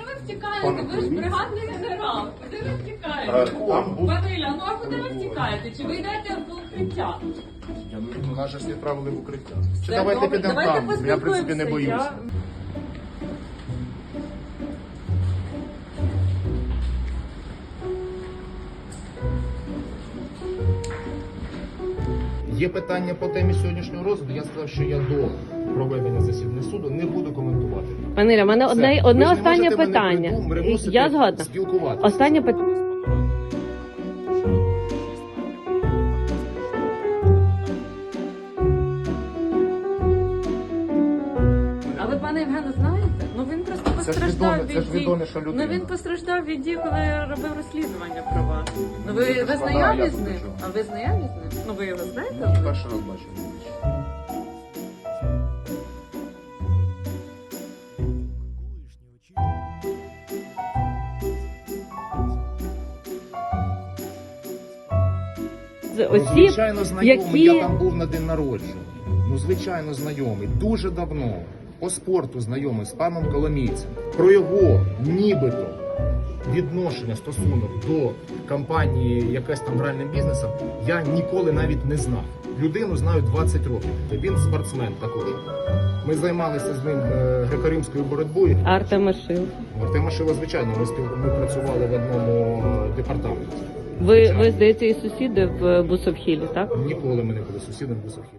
Що ви втікаєте? Ви ж бригадний генерал. Куди ви Е, втікаєте? Пане Ілля, ну а куди ви втікаєте? Чи ви йдете в укриття? Я, ну, нас же ж відправили в укриття. Чи давайте добре. підемо Давайте там? Я в принципі не поспілкуємося. боюся. Я- Є питання по темі сьогоднішнього розгляду. Я сказав, що я до проведення засідання суду не буду коментувати. Пане Ілля, в мене одне, одне останнє питання. Я згодна. Останнє питання. А ви пане Євгене знаєте? Ну він просто Це ж постраждав відоме- від ж дій. відоміша людина. Ну він постраждав від дій, коли робив розслідування про вас. Ну ви, ви знайомі з ним? покажу. А ви знайомі з ним? Ну ви його знаєте? Ну, Перший раз бачив. З Ну, осіб, звичайно, знайомий. які- Я там був на день народження. Ну, звичайно, знайомий. Дуже давно. По спорту знайомий з паном Коломійцем. Про його нібито відношення, стосунок до компанії якась там гральним бізнесом, я ніколи навіть не знав. Людину знаю 20 років. Він спортсмен також. Ми займалися з ним е, греко-римською боротьбою. Артема Шил. Артема Шила, звичайно, ми спіл... ми працювали в одному е, департаменті. Ви, ви здається, і сусіди в Бусовхілі, так? Ніколи ми не були сусідом в Бусохілі.